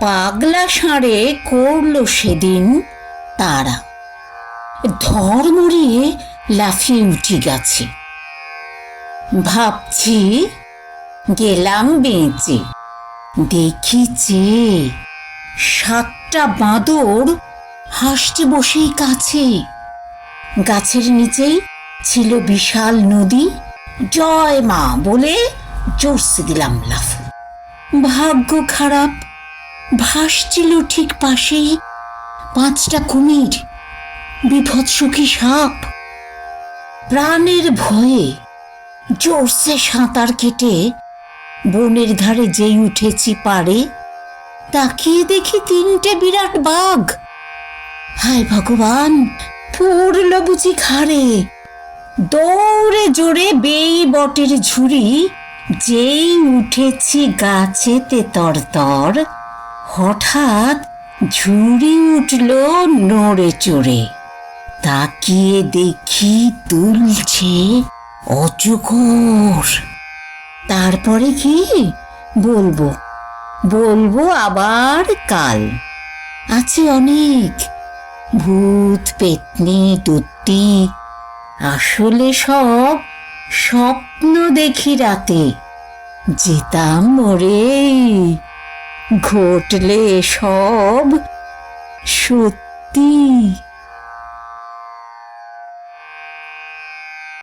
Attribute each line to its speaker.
Speaker 1: পাগলা ষাঁড়ে করল সেদিন তারা। ধর মরিয়ে লাফিয়ে উঠে গেছে। ভাবছি গেলাম বেঁচে। দেখি যে সাতটা বাঁদর হাসতে বসেই কাছে। গাছের নিচেই ছিল বিশাল নদী। জয় মা বলে জোরসে দিলাম লাফ। ভাগ্য খারাপ ভাসছিল ঠিক পাশেই পাঁচটা কুমির, বিভৎস সাপ? প্রাণের ভয়ে জোরসে সাঁতার কেটে বনের ধারে যেই উঠেছি পারে তাকিয়ে দেখি তিনটে বিরাট বাঘ। হায় ভগবান পড়ল বুঝি ঘাড়ে, দৌড়ে জোরে বেই বটের ঝুড়ি, যেই উঠেছি গাছেতে তরতর হঠাৎ ঝুড়ি উঠল নড়ে চড়ে। তাকিয়ে দেখি তুলছে অজগর। তারপরে কি? বলব। বলব আবার কাল। আছে অনেক। ভূত, পেতনি তুত্তি আসলে সব স্বপ্ন দেখি রাতে। যেতাম মরে। ঘটলে সব সত্যি।